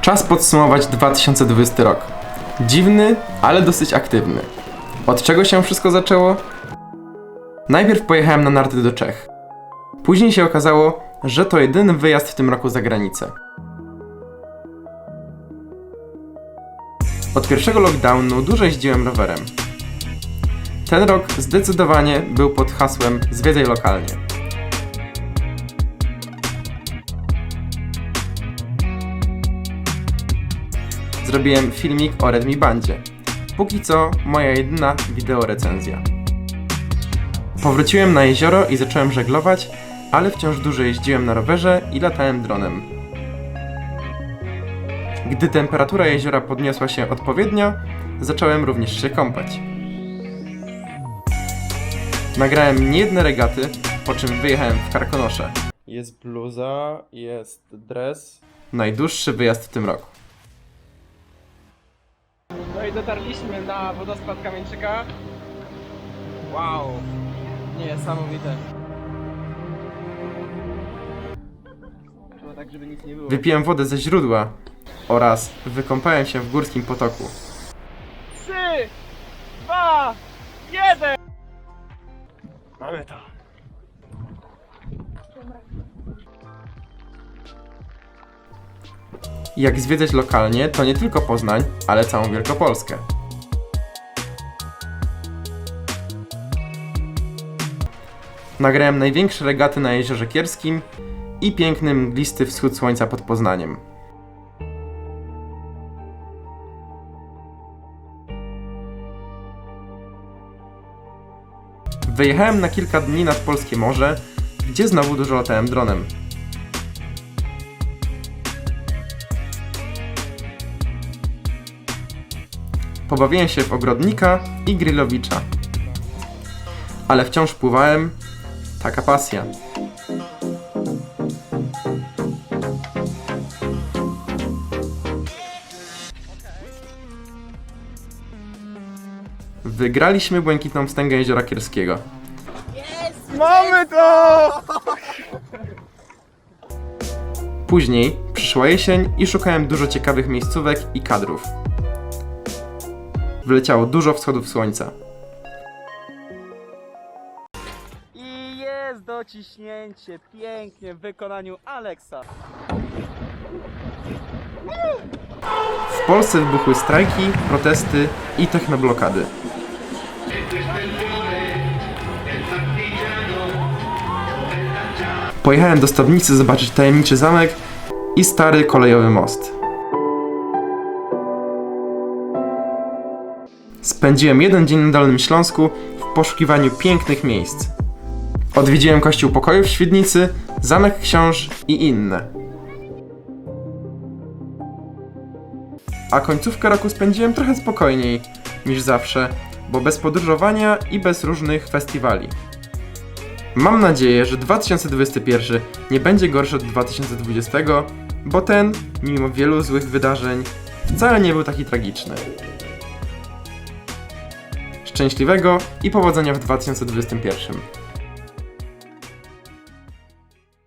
Czas podsumować 2020 rok. Dziwny, ale dosyć aktywny. Od czego się wszystko zaczęło? Najpierw pojechałem na narty do Czech. Później się okazało, że to jedyny wyjazd w tym roku za granicę. Od pierwszego lockdownu dużo jeździłem rowerem. Ten rok zdecydowanie był pod hasłem Zwiedzaj lokalnie. Zrobiłem filmik o Redmi Bandzie. Póki co moja jedyna wideo recenzja. Powróciłem na jezioro i zacząłem żeglować, ale wciąż dużo jeździłem na rowerze i latałem dronem. Gdy temperatura jeziora podniosła się odpowiednio, zacząłem również się kąpać. Nagrałem niejedne regaty, po czym wyjechałem w Karkonosze. Jest bluza, jest dres. Najdłuższy wyjazd w tym roku. Dotarliśmy na wodospad Kamieńczyka. Wow, niesamowite. Tak, żeby nic nie było. Wypiłem wodę ze źródła oraz wykąpałem się w górskim potoku. Trzy, dwa, Jak zwiedzać lokalnie, to nie tylko Poznań, ale całą Wielkopolskę. Nagrałem największe regaty na Jeziorze Kierskim i piękny mglisty wschód słońca pod Poznaniem. Wyjechałem na kilka dni nad Polskie Morze, gdzie znowu dużo latałem dronem. Pobawiłem się w ogrodnika i grillowicza. Ale wciąż pływałem. Taka pasja. Wygraliśmy błękitną wstęgę jeziora Kierskiego. Mamy to! Później przyszła jesień i szukałem dużo ciekawych miejscówek i kadrów. Wleciało dużo wschodów słońca. I jest dociśnięcie pięknie w wykonaniu Aleksa. W Polsce wybuchły strajki, protesty i technoblokady. Pojechałem do Stobnicy zobaczyć tajemniczy zamek i stary kolejowy most. Spędziłem jeden dzień na Dolnym Śląsku w poszukiwaniu pięknych miejsc. Odwiedziłem Kościół Pokoju w Świdnicy, Zamek Książ i inne. A końcówkę roku spędziłem trochę spokojniej niż zawsze, bo bez podróżowania i bez różnych festiwali. Mam nadzieję, że 2021 nie będzie gorszy od 2020, bo ten, mimo wielu złych wydarzeń, wcale nie był taki tragiczny. Szczęśliwego i powodzenia w 2021.